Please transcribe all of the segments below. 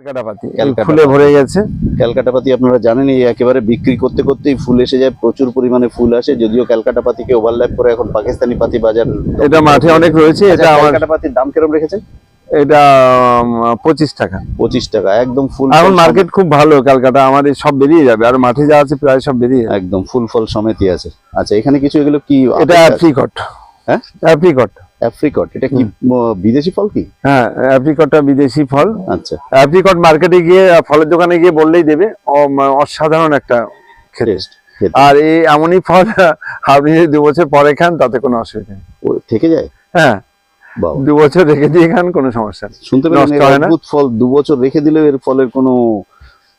ক্যালকাটা পাতি এই ক্যালকাটা ফুলে ভরে গেছে। ক্যালকাটা আপনারা জানেন এই একেবারে বিক্রি করতে করতেই ফুল এসে যায় প্রচুর পরিমাণে ফুল আসে যদিও ক্যালকাটা পাতিকে ওভারল্যাপ করে এখন পাকিস্তানি পাতি বাজার এটা মাঠে অনেক রয়েছে এটা আচ্ছা, দাম কীরকম রেখেছেন? এটা পঁচিশ টাকা। পঁচিশ টাকা একদম ফুল এখন মার্কেট খুব ভালো ক্যালকাটা আমার সব বেরিয়ে যাবে আর মাঠে যা আছে প্রায় সব বেরিয়ে একদম ফুল ফল সমেতই আছে। আচ্ছা এখানে কিছু এগুলো কি এটা অ্যাপ্রিকট হ্যাঁ? অ্যাপ্রিকট অ্যাপ্রিকট এটা কি বিদেশি ফল কি? হ্যাঁ অ্যাপ্রিকটটা বিদেশি ফল। আচ্ছা। অ্যাপ্রিকট মার্কেটে গিয়ে ফলের দোকানে গিয়ে বললেই দেবে অসাধারণ একটা খেতে। আর এই এমনই ফল আপনি যদি দু বছর পরে খান তাতে কোনো অসুবিধা নেই। থেকে যায়? হ্যাঁ। দু বছর রেখে দিয়ে খান কোনো সমস্যা নেই। শুনতে পেলেন ফল দু বছর রেখে দিলেও এর ফলের কোনো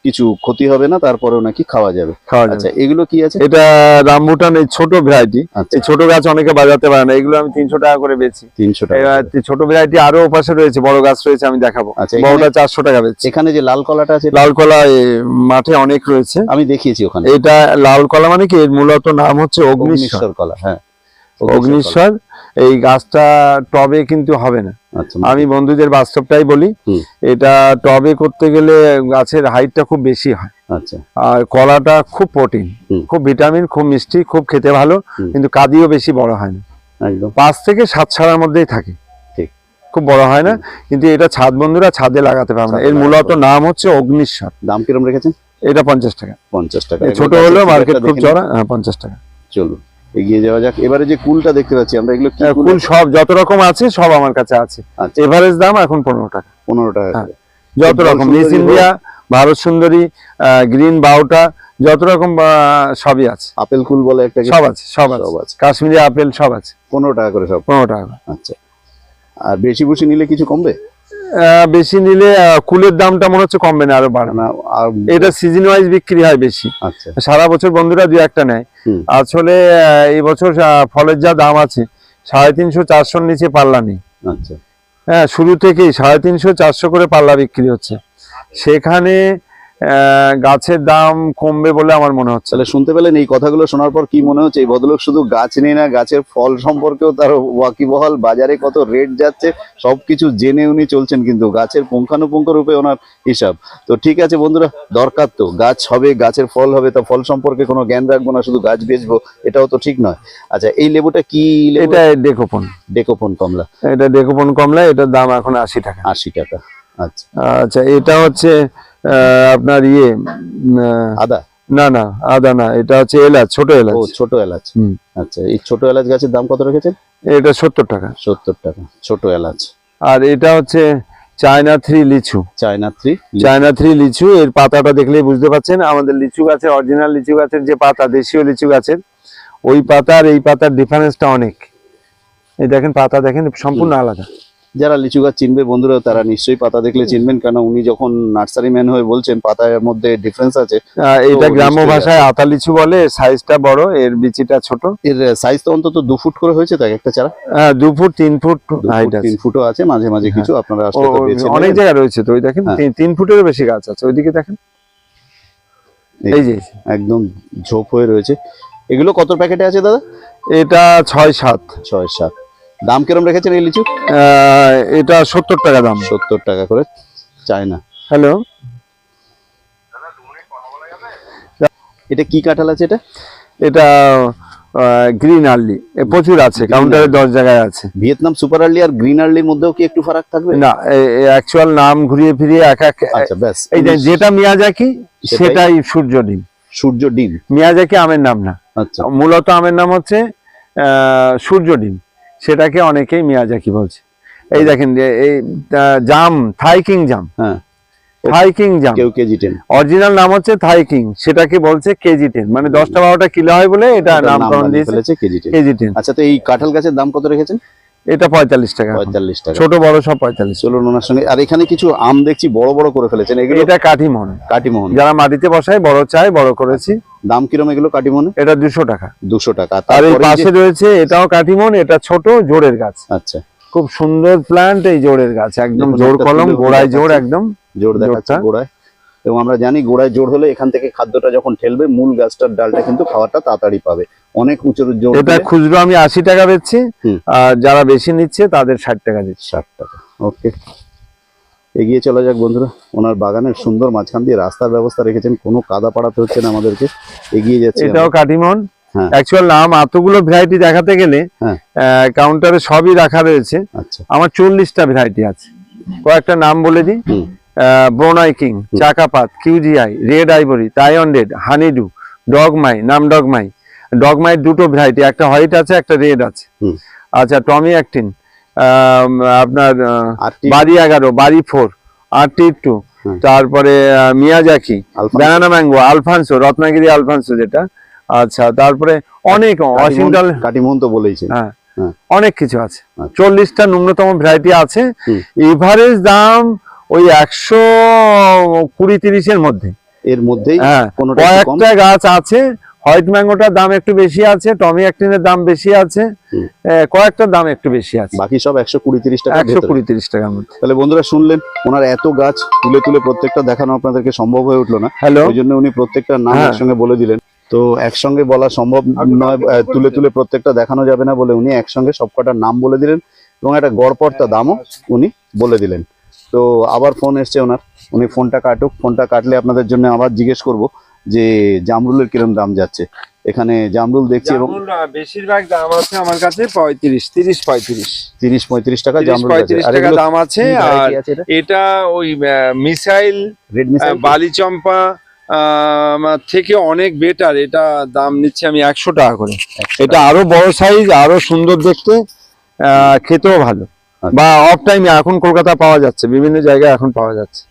কিছু ক্ষতি হবে না তারপরেও নাকি খাওয়া যাবে। খাওয়া যাবে। আচ্ছা এগুলো কি আছে? এটা রামবুটান এই ছোট ভ্যারাইটি। আচ্ছা। এই ছোট গাছ অনেকে বাজাতে পারে না এগুলো আমি তিনশো টাকা করে বেচি। তিনশো টাকা ছোট ভ্যারাইটি আরও ওপাশে রয়েছে বড় গাছ রয়েছে আমি দেখাবো। আচ্ছা বড়টা চারশো টাকা বেচছি এখানে যে লাল কলাটা আছে লাল কলা মাঠে অনেক রয়েছে। আমি দেখিয়েছি ওখানে। এটা লাল কলা মানে কি? এর মূলত নাম হচ্ছে অগ্নিশ্বর কলা হ্যাঁ। অগ্নিশ্বর এই গাছটা টবে কিন্তু হবে না। আচ্ছা আমি বন্ধুদের বাস্তবটাই বলি এটা টবে করতে গেলে গাছের হাইটটা খুব বেশি হয়। আচ্ছা। আর কলাটা খুব প্রোটিন খুব ভিটামিন খুব মিষ্টি খুব খেতে ভালো কিন্তু কাদিও বেশি বড় হয় না। পাঁচ থেকে সাত ছাড়ার মধ্যেই থাকে। ঠিক। খুব বড় হয় না কিন্তু এটা ছাদ বন্ধুরা ছাদে লাগাতে পারবে না। এর মূলত নাম হচ্ছে অগ্নিশ্বর দাম কিরম রেখেছেন? এটা পঞ্চাশ টাকা। পঞ্চাশ টাকা। ছোট হলেও মার্কেট খুব চড়া হ্যাঁ পঞ্চাশ টাকা। চলুন। এগিয়ে যাওয়া যাক। এবারে যে কুলটা দেখতে পাচ্ছি আমরা এগুলো কুল সব যত রকম আছে সব আমার কাছে আছে। আচ্ছা। এভারেজ দাম এখন পনেরো টাকা। পনেরো টাকা হ্যাঁ। যত রকম মিস ইন্ডিয়া ভারত সুন্দরী গ্রিন বাউটা যত রকম সবই আছে। আপেল কুল বলে একটা সব আছে সব আছে সব আছে। কাশ্মীরি আপেল সব আছে। পনেরো টাকা করে সব। পনেরো টাকা। আচ্ছা। আর বেশি বুশি নিলে কিছু কমবে? বেশি নিলে কুলের দামটা মনে হচ্ছে কমবে না আরও বাড়বে। না এটা সিজন ওয়াইজ বিক্রি হয় বেশি। আচ্ছা। সারা বছর বন্ধুরা দু একটা নেয়। আসলে এই বছর ফলের যা দাম আছে সাড়ে তিনশো চারশোর নিচে পাল্লা নেই। আচ্ছা। হ্যাঁ শুরু থেকেই সাড়ে তিনশো চারশো করে পাল্লা বিক্রি হচ্ছে। সেখানে গাছের দাম কমবে বলে আমার মনে হচ্ছে। তাহলে শুনতে পেলেন এই কথাগুলো শোনার পর কি মনে হচ্ছে? এই ভদ্রলোক শুধু গাছ নেই না গাছের ফল সম্পর্কেও তার ওয়াকিবহল বাজারে কত রেট যাচ্ছে সবকিছু জেনে উনি চলছেন কিন্তু গাছের পুঙ্খানুপুঙ্খ রূপে ওনার হিসাব। তো ঠিক আছে বন্ধুরা দরকার তো গাছ হবে গাছের ফল হবে তা ফল সম্পর্কে কোনো জ্ঞান রাখব না শুধু গাছ বেচবো এটাও তো ঠিক নয়। আচ্ছা এই লেবুটা কি এটা ডেকোপন ডেকোপন কমলা। এটা ডেকোপন কমলা এটার দাম এখন আশি টাকা। আশি টাকা আচ্ছা। আচ্ছা এটা হচ্ছে আপনার ইয়ে আদা? না না আদা না এটা হচ্ছে এলাচ ছোট এলাচ। ছোট এলাচ। আচ্ছা এই ছোট এলাচ গাছের দাম কত রেখেছেন? এটা সত্তর টাকা। সত্তর টাকা ছোট এলাচ। আর এটা হচ্ছে চায়না থ্রি লিচু। চায়না থ্রি চায়না থ্রি লিচু এর পাতাটা দেখলেই বুঝতে পারছেন আমাদের লিচু গাছের অরিজিনাল লিচু গাছের যে পাতা দেশীয় লিচু গাছের ওই পাতা আর এই পাতার ডিফারেন্সটা অনেক। এই দেখেন পাতা দেখেন সম্পূর্ণ আলাদা। যারা লিচু গাছ চিনবে বন্ধুরা তারা নিশ্চয়ই পাতা দেখলে চিনবেন কেন উনি যখন নার্সারি ম্যান হয়ে বলছেন পাতার মধ্যে ডিফারেন্স আছে এটা গ্রাম্য ভাষায় আতা লিচু বলে সাইজটা বড় এর বিচিটা ছোট। এর সাইজ তো অন্তত দু ফুট করে হয়েছে তো এক একটা চারা? দু ফুট তিন ফুট তিন ফুটও আছে মাঝে মাঝে কিছু আপনারা অনেক। জায়গায় রয়েছে তো ওই দেখেন হ্যাঁ। তিন- ফুটেরও বেশি গাছ আছে ওইদিকে দেখেন। এই যে। একদম ঝোপ হয়ে রয়েছে। এগুলো কত প্যাকেটে আছে দাদা? এটা ছয় সাত। ছয় সাত। দাম কিরম রেখেছেন এই লিচু? আহ, এটা সত্তর টাকা দাম। সত্তর টাকা করে চাই না হ্যালো? এটা কি কাঁঠাল আছে এটা? এটা গ্রিন আর্লি। প্রচুর আছে কাউন্টারে দশ জায়গায় আছে। ভিয়েতনাম সুপার আর্লি আর গ্রিন আর্লির মধ্যেও কি একটু ফারাক থাকবে? না অ্যাকচুয়াল নাম ঘুরিয়ে ফিরিয়ে এক এক আচ্ছা ব্যাস। এই যে যেটা মিয়াজাকি সেটাই? সেটাই সূর্য ডিম। সূর্য ডিম। মিয়াজাকি আমের নাম না। আচ্ছা। মূলত আমের নাম হচ্ছে আহ, সূর্য ডিম। সেটাকে অনেকেই মিয়াজাকি বলছে। এই দেখেন যে এই জাম থাইকিং জাম। হ্যাঁ। থাই কিং জাম। কেউ কেজি টেন। অরিজিনাল নাম হচ্ছে থাই কিং। সেটাকে বলছে কেজি টেন। মানে দশটা বারোটা কিলো হয় বলে এটা নামকরণ দিয়েছে কেজি টেন। আচ্ছা তো এই কাঁঠাল গাছের দাম কত রেখেছেন? এটা পঁয়তাল্লিশ টাকা। পঁয়তাল্লিশ টাকা। ছোট বড় সব পঁয়তাল্লিশ। চলুন ওনার সঙ্গে। আর এখানে কিছু আম দেখছি বড় বড় করে ফেলেছেন। এগুলো এটা কাঠিমন। কাটিমোহন যারা মাটিতে বসায় বড় চায় বড় করেছি। দাম কিরম এগুলো কাটিমোহনে এটা দুশো টাকা। দুশো টাকা। আর এই পাশে রয়েছে এটাও কাঠিমন এটা ছোট জোড়ের গাছ। আচ্ছা। খুব সুন্দর প্লান্ট এই জোরের গাছ একদম জোর কলম গোড়ায় জোর একদম জোর দেখাচ্ছে। গোড়ায়। এবং আমরা জানি গোড়ায় জোর হলে এখান থেকে খাদ্যটা যখন ঠেলবে মূল গাছটার ডালটা কিন্তু খাওয়াটা তাড়াতাড়ি পাবে। অনেক উঁচু এটা খুচরো আমি আশি টাকা বেচছি। আর যারা বেশি নিচ্ছে তাদের ষাট টাকা দিচ্ছি। ষাট টাকা ওকে। এগিয়ে চলা যাক বন্ধুরা। ওনার বাগানের সুন্দর মাঝখান দিয়ে রাস্তার ব্যবস্থা রেখেছেন। কোনো কাদা পাড়াতে হচ্ছে না আমাদেরকে। এগিয়ে যাচ্ছে এটাও কাটিমন হ্যাঁ। অ্যাকচুয়াল নাম এতগুলো ভ্যারাইটি দেখাতে গেলে হ্যাঁ। কাউন্টারে সবই রাখা রয়েছে। আচ্ছা। আমার চল্লিশটা ভ্যারাইটি আছে। কয়েকটা নাম বলে দিই। Brunei king চাকাপাত QGI red ivory red honeydew ডগমাই নাম ডগমাই ডগমাই দুটো ভ্যারাইটি একটা হোয়াইট আছে একটা রেড আছে। আচ্ছা টমি অ্যাক্টিন আপনার বাড়ি এগারো বাড়ি ফোর আর টি টু। তারপরে Miyazaki banana mango Alphonso Ratnagiri Alphonso যেটা। আচ্ছা তারপরে অনেক ওয়াশিংটন কাটিমন তো বলেইছেন। হ্যাঁ হ্যাঁ। অনেক কিছু আছে। আচ্ছা। চল্লিশটা ন্যূনতম ভ্যারাইটি আছে। এভারেজ দাম ওই একশো কুড়ি তিরিশের মধ্যে। এর মধ্যেই হ্যাঁ কোনোটা একটু কম? কয়েকটা গাছ আছে। হোয়াইট ম্যাঙ্গোটার দাম একটু বেশি আছে টমি অ্যাক্টিনের দাম বেশি আছে আহ, কয়েকটার দাম একটু বেশি আছে। বাকি সব একশো কুড়ি তিরিশ টাকা একশো কুড়ি তিরিশ টাকার মধ্যে। তাহলে বন্ধুরা শুনলেন ওনার এত গাছ তুলে তুলে প্রত্যেকটা দেখানো আপনাদেরকে সম্ভব হয়ে উঠল না। হ্যালো। ওই জন্য উনি প্রত্যেকটা নাম হ্যাঁ। একসঙ্গে বলে দিলেন। তো একসঙ্গে বলা সম্ভব নয় তুলে তুলে প্রত্যেকটা দেখানো যাবে না বলে উনি একসঙ্গে সবকটার নাম বলে দিলেন এবং একটা গড়পড়তা দামও উনি বলে দিলেন। তো আবার ফোন এসছে ওনার। উনি ফোনটা কাটুক ফোনটা কাটলে আপনাদের জন্য আবার জিজ্ঞেস করব। যে জামরুলের কিরম দাম যাচ্ছে। এখানে জামরুল দেখছি এবং বেশিরভাগ দাম আছে আমার কাছে পঁয়ত্রিশ তিরিশ পঁয়ত্রিশ। তিরিশ পঁয়ত্রিশ টাকা জামরুল পঁয়ত্রিশ টাকা দাম আছে আর এটা? ওই মিসাইল রেড মিসাইল বালিচম্পা আহ, থেকে অনেক বেটার এটা দাম নিচ্ছে আমি একশো টাকা করে। এটা আরও বড় সাইজ আরও সুন্দর দেখতে আহ, খেতেও ভালো। আচ্ছা। বা অফ টাইমে এখন কলকাতা পাওয়া যাচ্ছে বিভিন্ন জায়গায় এখন পাওয়া যাচ্ছে।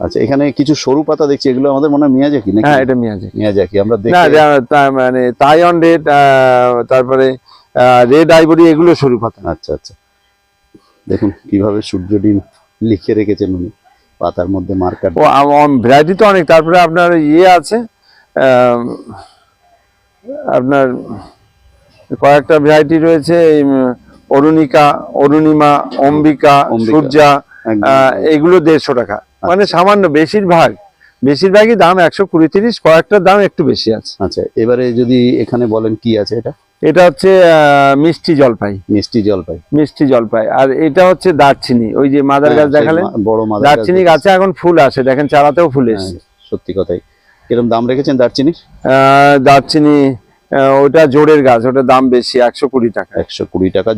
আচ্ছা এখানে কিছু সরু পাতা দেখছি এগুলো আমাদের মনে হয় মিয়াজাকি নাকি? হ্যাঁ এটা মিয়াজে মিয়াজাকি আমরা না দেখি তা- মানে তাইওয়ান রেড তারপরে রেড আইভরি এগুলো সরু পাতা। আচ্ছা আচ্ছা। দেখুন কীভাবে সূর্য ডিম লিখে রেখেছেন উনি। পাতার মধ্যে মার্কার ও ভ্যারাইটি তো অনেক। তারপরে আপনার ইয়ে আছে আপনার কয়েকটা ভ্যারাইটি রয়েছে এই, অরুণিকা অরুণিমা অম্বিকা। সূর্যা এগুলো দেড়শো টাকা। মানে সামান্য বেশিরভাগ বেশিরভাগই দাম একশো কুড়ি তিরিশ কয়েকটার দাম একটু বেশি আছে। আচ্ছা এবারে যদি এখানে বলেন কি আছে এটা? এটা হচ্ছে মিষ্টি জলপাই। মিষ্টি জলপাই। মিষ্টি জলপাই। আর এটা হচ্ছে দারচিনি ওই যে মাদার হ্যাঁ, গাছ দেখালেন? বড় মাদার দারচিনি গাছে এখন ফুল আসে দেখেন চারাতেও ফুল হ্যাঁ, এসছে। সত্যি কথাই। কিরম দাম রেখেছেন দারচিনির? দারচিনি ওটা জোরের গাছ ওটার দাম বেশি একশো কুড়ি টাকা। একশো কুড়ি টাকা।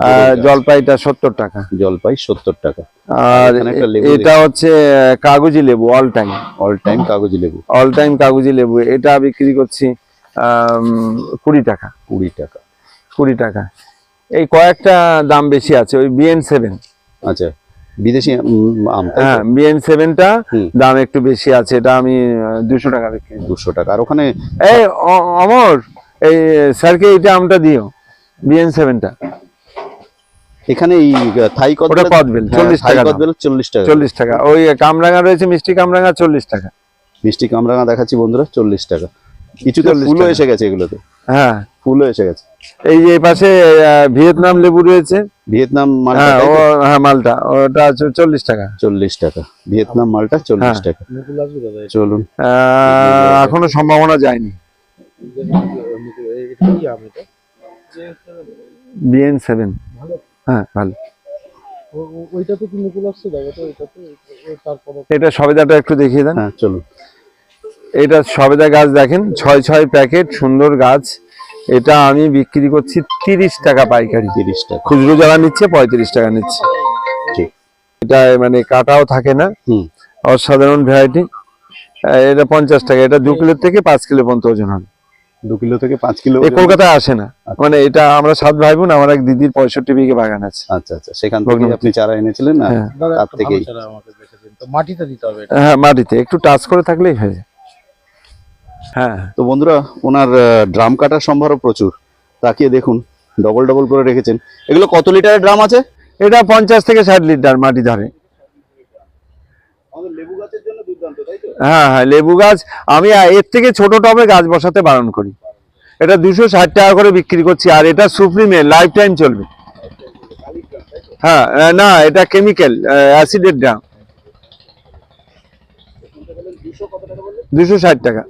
জলপাইটা সত্তর টাকা। জলপাই সত্তর টাকা। আর এটা হচ্ছে কাগজি লেবু অল টাইম অল টাইম কাগজি লেবু। অল টাইম কাগজি লেবু। এটা বিক্রি করছি কুড়ি টাকা। কুড়ি টাকা। কুড়ি টাকা। এই কয়েকটা দাম বেশি আছে ওই বিএন সেভেন আচ্ছা বিদেশি আম হ্যাঁ বিএন সেভেনটা দাম একটু বেশি আছে এটা আমি দুশো টাকা বিক্রি দুশো টাকা। আর ওখানে এই অমর! এই স্যারকে এইটা আমটা দিও বিএন সেভেনটা এখানে এই থাই কদবেল কদবেল, 40 টাকা কদবেল চল্লিশ টাকা। চল্লিশ টাকা। ওই কামরাঙা রয়েছে মিষ্টি কামরাঙা চল্লিশ টাকা। মিষ্টি কামরাঙা দেখাচ্ছি বন্ধুরা চল্লিশ টাকা। কিছু তো ফুলও এসে গেছে এগুলোতে। হ্যাঁ। ফুলও এসে গেছে। এই যে পাশে ভিয়েতনাম লেবু রয়েছে। ভিয়েতনাম মালটা হ্যাঁ ও হ্যাঁ মালটা। ওটা চল্লিশ টাকা। চল্লিশ টাকা। ভিয়েতনাম মালটা চল্লিশ হ্যাঁ। টাকা। চলুন। আহ, এখনও সম্ভাবনা যায়নি। বিএন সেভেন হ্যাঁ ভালো। ওইটাতে কি মুকুল আসছে? দেখো তো তারপরে এটা সবেদাটা একটু দেখিয়ে দেন। হ্যাঁ চলুন। এটা সবেদা গাছ দেখেন ছয় ছয় প্যাকেট সুন্দর গাছ। এটা আমি বিক্রি করছি তিরিশ টাকা পাইকারি। তিরিশ টাকা। খুচরো যারা নিচ্ছে পঁয়ত্রিশ টাকা নিচ্ছে। ঠিক। এটা মানে কাটাও থাকে না। অসাধারণ ভ্যারাইটি এটা পঞ্চাশ টাকা এটা দু কিলোর থেকে পাঁচ কিলো পর্যন্ত ওজন হবে। দু কিলো থেকে পাঁচ কিলো কলকাতায় আসে না। মানে এটা আমরা সাত ভাই বোন আমার এক দিদির পঁয়ষট্টি বিঘে বাগান আছে। আচ্ছা আচ্ছা। সেখান থেকে আপনি চারা এনেছিলেন না হ্যাঁ। তার থেকেই। মাটিতে দিতে হবে হ্যাঁ মাটিতে। একটু টাচ করে থাকলেই হয়ে যায়। হ্যাঁ তো বন্ধুরা ওনার ড্রাম কাটার সম্ভারও প্রচুর। তাকিয়ে দেখুন ডবল ডবল করে রেখেছেন। এগুলো কত লিটারের ড্রাম আছে? এটা পঞ্চাশ থেকে ষাট লিটার মাটি ধরে আমাদের লেবু গাছের জন্য দুর্দান্ত তাই তো হ্যাঁ হ্যাঁ লেবু গাছ, আমি এর থেকে ছোট টবে গাছ বসাতে বারণ করি। এটা দুশো ষাট টাকা করে বিক্রি করছি, আর এটা সুপ্রিমে লাইফ টাইম চলবে। হ্যাঁ না, এটা কেমিক্যাল অ্যাসিডের ড্রাম। দুশো ষাট টাকা।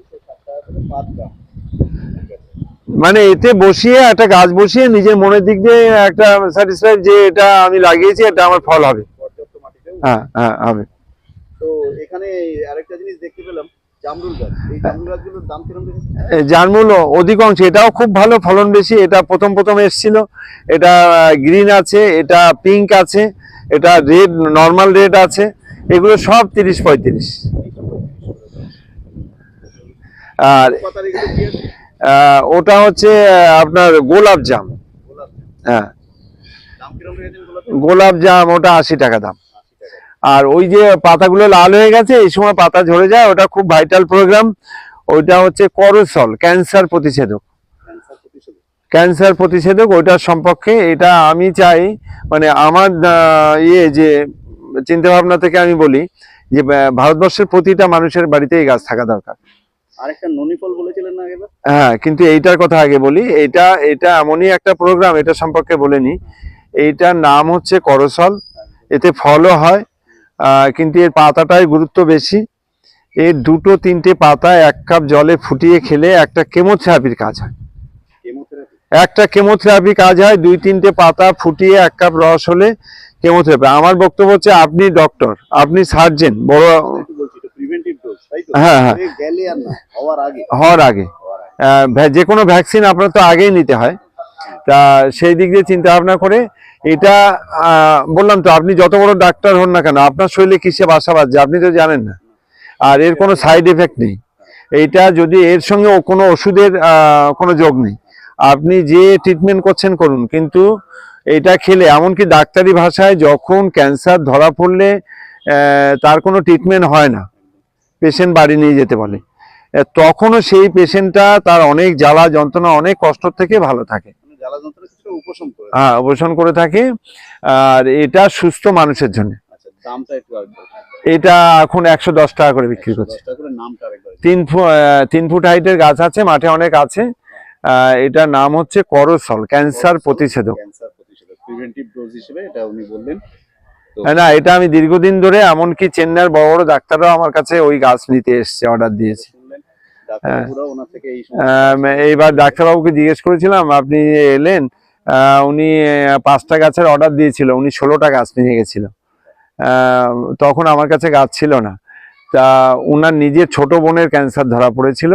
মানে এতে বসিয়ে, একটা গাছ বসিয়ে নিজের মনের দিক দিয়ে একটা স্যাটিসফাইড যে এটা আমি লাগিয়েছি, এটা আমার ফল হবে। হ্যাঁ হ্যাঁ হবে। এখানে আরেকটা জিনিস দেখতে পেলাম জামরুল অধিকাংশ এটাও খুব ভালো ফলন বেশি। এটা প্রথম প্রথম এসছিল। এটা গ্রিন আছে এটা পিঙ্ক আছে এটা রেড নর্মাল রেড আছে। এগুলো সব তিরিশ পঁয়ত্রিশ। আর ওটা হচ্ছে আপনার গোলাপ জাম। হ্যাঁ। গোলাপ জাম ওটা আশি টাকা দাম। আর ওই যে পাতাগুলো লাল হয়ে গেছে এই সময় পাতা ঝরে যায় ওটা খুব ভাইটাল প্রোগ্রাম ওইটা হচ্ছে করসল ক্যান্সার প্রতিষেধক। ক্যান্সার প্রতিষেধক ওইটার সম্পর্কে এটা আমি চাই মানে আমার ইয়ে যে চিন্তা ভাবনা থেকে আমি বলি যে ভারতবর্ষের প্রতিটা মানুষের বাড়িতে এই গাছ থাকা দরকার। হ্যাঁ কিন্তু এইটার কথা আগে বলি এটা এটা এমনই একটা প্রোগ্রাম এটা সম্পর্কে বলে নি। এইটার নাম হচ্ছে করসল এতে ফলও হয় কিন্তু এর পাতাটাই গুরুত্ব বেশি। এর দুটো তিনটে পাতা এক কাপ জলে ফুটিয়ে খেলে একটা কেমোথেরাপির কাজ হয়। একটা কেমোথেরাপি কাজ হয় দুই তিনটে পাতা ফুটিয়ে এক কাপ রস হলে কেমোথেরাপি। আমার বক্তব্য হচ্ছে আপনি ডক্টর আপনি সার্জেন বড় হ্যাঁ, হ্যাঁ। হওয়ার আগে। যে কোনো ভ্যাকসিন আপনার তো আগেই নিতে হয়। তা সেই দিক দিয়ে চিন্তা ভাবনা করে এটা বললাম তো, আপনি যত বড় ডাক্তার হন না কেন, আপনার শরীরে কিসে বাসা বাঁধছে, আপনি তো জানেন না। আর এর কোনো সাইড এফেক্ট নেই। এইটা যদি এর সঙ্গে কোনো ওষুধের কোনো যোগ নেই। আপনি যে ট্রিটমেন্ট করছেন করুন, কিন্তু এটা খেলে, এমনকি ডাক্তারি ভাষায় যখন ক্যান্সার ধরা পড়লে তার কোনো ট্রিটমেন্ট হয় না। পেশেন্ট বাড়ি নিয়ে যেতে বলে। তখনও সেই পেশেন্টটা তার অনেক জ্বালা, যন্ত্রণা, অনেক কষ্ট থেকে ভালো থাকে মানে জ্বালা যন্ত্রণা কিছুটা উপশম করে হ্যাঁ অবসান করে থাকে। আর এটা সুস্থ মানুষের জন্য। আচ্ছা এটা এখন একশো দশ টাকা করে বিক্রি করছে। তিন ফুট তিন ফুট হাইটের গাছ আছে মাঠে অনেক আছে। এটার নাম হচ্ছে করসল ক্যান্সার প্রতিষেধক। হ্যাঁ, না এটা আমি দীর্ঘদিন ধরে এমনকি চেন্নাইয়ের বড় বড় ডাক্তাররাও আমার কাছে ওই গাছ নিতে এসছে অর্ডার দিয়েছে। আম, এইবার ডাক্তারবাবুকে জিজ্ঞেস করেছিলাম আপনি এলেন? উনি পাঁচটা গাছের অর্ডার দিয়েছিল, উনি ষোলোটা গাছ নিয়ে গেছিল। তখন আমার কাছে গাছ ছিল না। তা উনার নিজের ছোট বোনের ক্যান্সার ধরা পড়েছিল।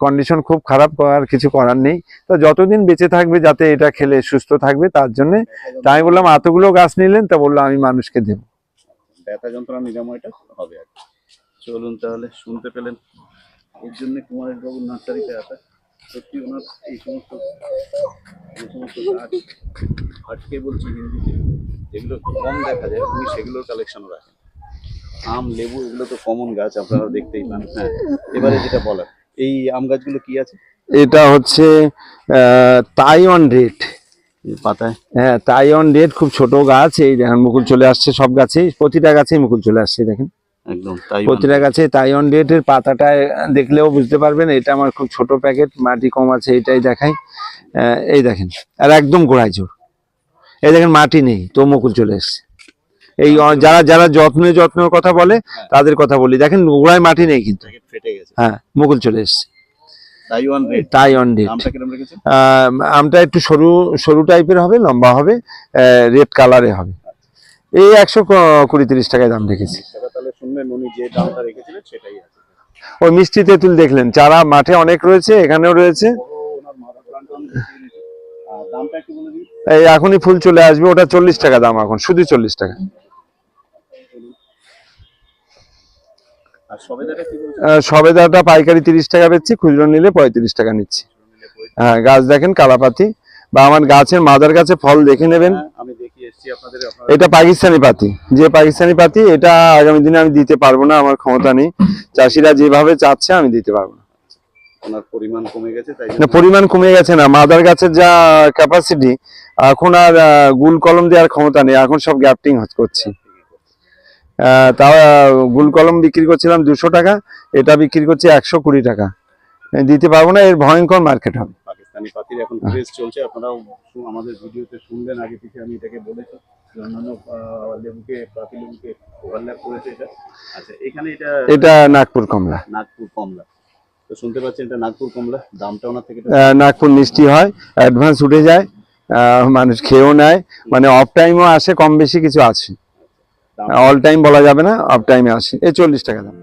কন্ডিশন খুব খারাপ, আর কিছু করার নেই। তো যতদিন বেঁচে থাকবে, যাতে এটা খেলে সুস্থ থাকবে, তার জন্য তাই আমি বললাম, এতগুলো গাছ নিলেন? তা বলল, আমি মানুষকে দেবো। ব্যথা যন্ত্রণা নিরাময়টা হবে আর। চলুন তাহলে, শুনতে পেলেন। এর জন্য কুমারেশ বাবুর নার্সারিতে আসা। সত্যি ওনার এই সমস্ত যে সমস্ত গাছ হাটকে বলছি হিন্দিতে। যেগুলো কম দেখা যায় উনি সেগুলোর কালেকশনও রাখেন। আম লেবু এগুলো তো কমন গাছ আপনারা দেখতেই পান। হ্যাঁ এবারে যেটা বলার এই আম গাছগুলো কি আছে? এটা হচ্ছে তাইওয়ান রেড পাতায়? হ্যাঁ তাইওয়ান রেড খুব ছোট গাছ। এই দেখেন মুকুল চলে আসছে সব গাছেই। প্রতিটা গাছেই মুকুল চলে আসছে দেখেন। একদম প্রতিটা গাছে তাইওয়ান রেড এর পাতাটা দেখলেও বুঝতে পারবেন এটা আমার খুব ছোট প্যাকেট মাটি কম আছে এটাই দেখাই। এই দেখেন আর একদম গোড়ায় জোর এই দেখেন মাটি নেই তো মুকুল চলে এসছে। এই যারা যারা যত্নে যত্নের কথা বলে তাদের কথা বলি। দেখেন গোড়ায় মাটি নেই কিন্তু। হ্যাঁ মুকুল চলে এসছে। তাইওয়ান রেড আমটা একটু সরু সরু টাইপের হবে লম্বা হবে রেড কালারে হবে। এই একশো কুড়ি তিরিশ টাকায় দাম রেখেছি। সেটা উনি যে দামটা রেখেছিলেন সেটাই আছে। ওই মিষ্টি তেঁতুল দেখলেন। চারা মাঠে অনেক রয়েছে এখানেও রয়েছে। এই এখনই ফুল চলে আসবে ওটা চল্লিশ টাকা দাম এখন শুধু চল্লিশ টাকা। সবেদাটা পাইকারি তিরিশ টাকা বেচছি খুচরো নিলে পঁয়ত্রিশ টাকা নিচ্ছি। হ্যাঁ গাছ দেখেন কালাপাতি। বা আমার গাছের মাদার গাছে ফল দেখে নেবেন। হ্যাঁ, আমি এটা পাকিস্তানি পাতি। যে পাকিস্তানি পাতি এটা আগামী দিনে আমি দিতে পারব না আমার ক্ষমতা নেই। চাষিরা যেভাবে চাচ্ছে আমি দিতে পারব না। পরিমাণ কমে গেছে না পরিমাণ কমে গেছে না। মাদার গাছের যা ক্যাপাসিটি এখন আর গুল কলম দেওয়ার ক্ষমতা নেই। এখন সব গ্যাপটিং করছি। আহ, গুল কলম বিক্রি করছিলাম দুশো টাকা এটা বিক্রি করছি একশো কুড়ি টাকা। দিতে পারব না এর ভয়ঙ্কর মার্কেট হবে। পাকিস্তানি পাতির এখন ক্রেজ চলছে আপনারাও আমাদের ভিডিওতে শুনলেন আগে থেকে আমি এটাকে বলেছি। অন্যান্য লেবুকে পাতি লেবুকে ওভারল্যাপ করেছে এটা। আচ্ছা এখানে এটা এটা নাগপুর কমলা। নাগপুর কমলা। তো শুনতে পাচ্ছেন এটা নাগপুর কমলা দামটা ওনার থেকে নাগপুর মিষ্টি হয় অ্যাডভান্স উঠে যায় মানুষ খেয়েও নেয়। মানে অফ টাইমও আসে কম বেশি কিছু আছে। অল টাইম বলা যাবে না অফ টাইমে আসে। এ চল্লিশ টাকা দাম।